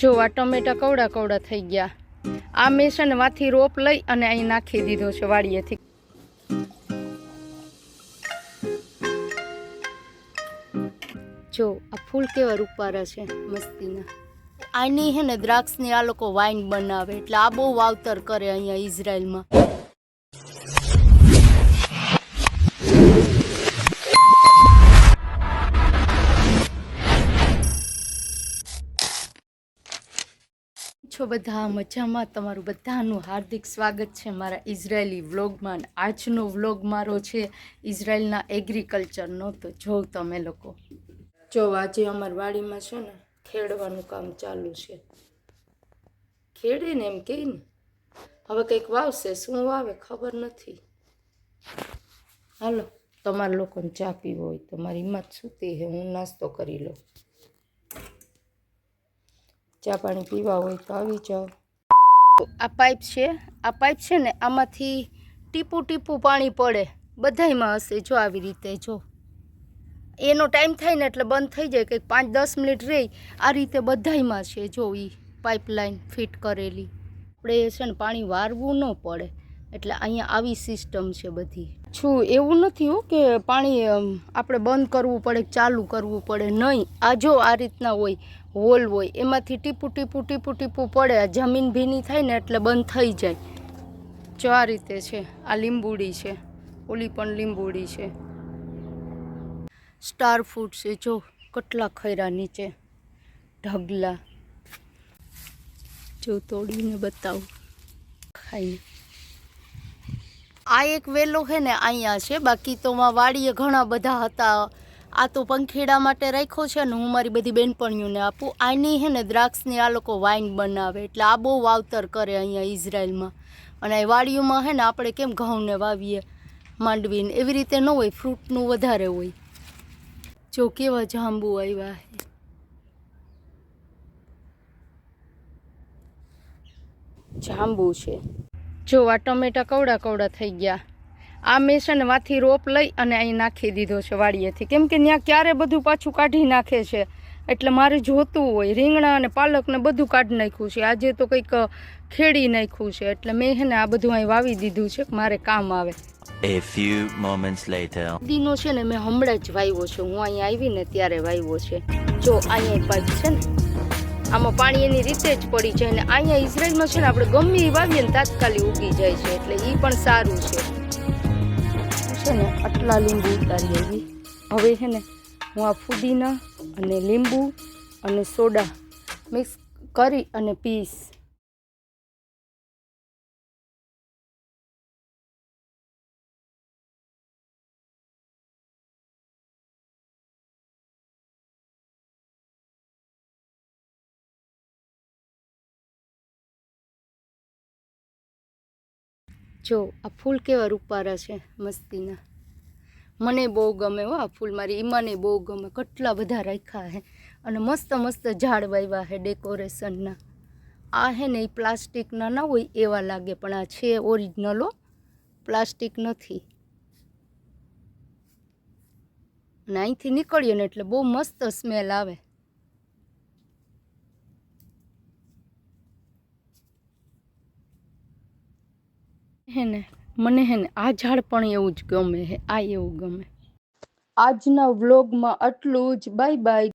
જો આ ટમેટા કવડા કવડા થઈ ગયા. આ મેં માંથી રોપ લઈ અને અહીં નાખી દીધો છે વાડીએથી. જો, આ ફૂલ કેવા રૂપારા છે, મસ્તીના. આની હે ને દ્રાક્ષની આ લોકો વાઇન બનાવે, એટલે આ બહુ વાવતર કરે અહીંયા ઇઝરાયલમાં છો બધા? મજામાં? તમારું બધાનું હાર્દિક સ્વાગત છે મારા ઇઝરાયેલી વ્લોગમાં. આજનો વ્લોગ મારો છે ઇઝરાયલના એગ્રીકલ્ચરનો. તો જો તમે લોકો. જો આજે અમારી વાડીમાં છે ને ખેડવાનું કામ ચાલુ છે. ખેડે ને એમ કહે હવે કંઈક વાવશે, શું વાવે ખબર નથી. હાલો, તમારા લોકોને ચા પીવો હોય. તો મારી હિંમત સૂતી હે? હું નાસ્તો કરી લઉં. ચા પાણી પીવા હોય તો આવી જાઓ. આ પાઇપ છે, આ પાઇપ છે ને, આમાંથી ટીપું ટીપું પાણી પડે. બધાયમાં હશે જો આવી રીતે જો. એનો ટાઈમ થાય ને એટલે બંધ થઈ જાય, કંઈક પાંચ દસ મિનિટ રહી, આ રીતે બધાયમાં છે જો એ પાઇપલાઇન ફિટ કરેલી. આપણે છે ને પાણી વારવું ન પડે. એટલે અહીંયા આવી સિસ્ટમ છે બધી. છું, એવું નથી હો કે પાણી આપણે બંધ કરવું પડે ચાલુ કરવું પડે. નહીં, આ જો આ રીતના હોય, હોલ હોય, એમાંથી ટીપું ટીપું ટીપું ટીપું પડે જમીન ભીની થાય ને એટલે બંધ થઈ જાય. જો આ રીતે છે, આ લીંબુડી છે, ઓલી પણ લીંબુડી છે. સ્ટાર ફૂડ છે, જો, કેટલા ખૈરા નીચે. ઢગલા. જો તોડીને બતાવું. ખાઈને. આ એક વેલો છે ને અહીંયા છે. બાકી તો માં વાડીએ ઘણા બધા હતા. આ તો પંખીડા માટે રાખ્યો છે ને હું મારી બધી બેનપણીઓને આપું. આની છે ને દ્રાક્ષની આ લોકો વાઇન બનાવે. એટલે આ બહુ વાવતર કરે અહીંયા ઇઝરાયલમાં અને વાડીઓમાં છે ને આપણે કેમ ઘઉંને વાવીએ માંડવીને? એવી રીતે ન હોય, ફ્રૂટનું વધારે હોય. જો કેવા જાંબુ આવ્યા જાંબુ છે. જો આ ટમેટા કવડા કવડા થઈ ગયા. આ મેં છે ને માંથી રોપ લઈ અને અહીં નાખી દીધો છે વાડીએથી. કેમ કે ત્યાં ક્યારે બધું પાછું કાઢી નાખે છે. એટલે મારે જોતું હોય રીંગણા અને પાલકને બધું કાઢી નાખ્યું છે. આજે તો કંઈક ખેડી નાખ્યું છે. એટલે મેં છે ને આ બધું અહીં વાવી દીધું છે. મારે કામ આવે. A few moments later. દીનો છે ને મેં હમણાં જ વાવ્યો છે. હું અહીંયા આવીને ત્યારે વાવ્યો છે. જો અહીંયા બાજુ છે ને આમાં પાણી એની રીતે જ પડી જાય અને અહીંયા ઇઝરાયલમાં છે ને આપણે ગમે એ વાવીએ ને તાત્કાલિક ઉગી જાય છે એટલે એ પણ સારું છે. છે ને, આટલા લીંબુ ઉતારી આવી. હવે છે ને, હું આ ફુદીના અને લીંબુ અને સોડા મિક્સ કરી અને પીસ જો, આ ફૂલ કેવા રૂપારા છે, મસ્તીના. મને બહુ ગમે હો આ ફૂલ મારી, ઈમાને બહુ ગમે. કેટલા બધા રાખ્યા છે અને મસ્ત મસ્ત ઝાડ વાવ્યા છે ડેકોરેશનના. આ હે ને એ પ્લાસ્ટિકના ના હોય એવા લાગે, પણ આ છે ઓરિજિનલો પ્લાસ્ટિક નથી. અને અહીંથી નીકળીએ ને એટલે બહુ મસ્ત સ્મેલ આવે. હે ને મને હે ને આ ઝાડ પણ એવું જ ગમે હે, આ એવું ગમે. આજના વ્લોગમાં આટલું જ. Bye bye.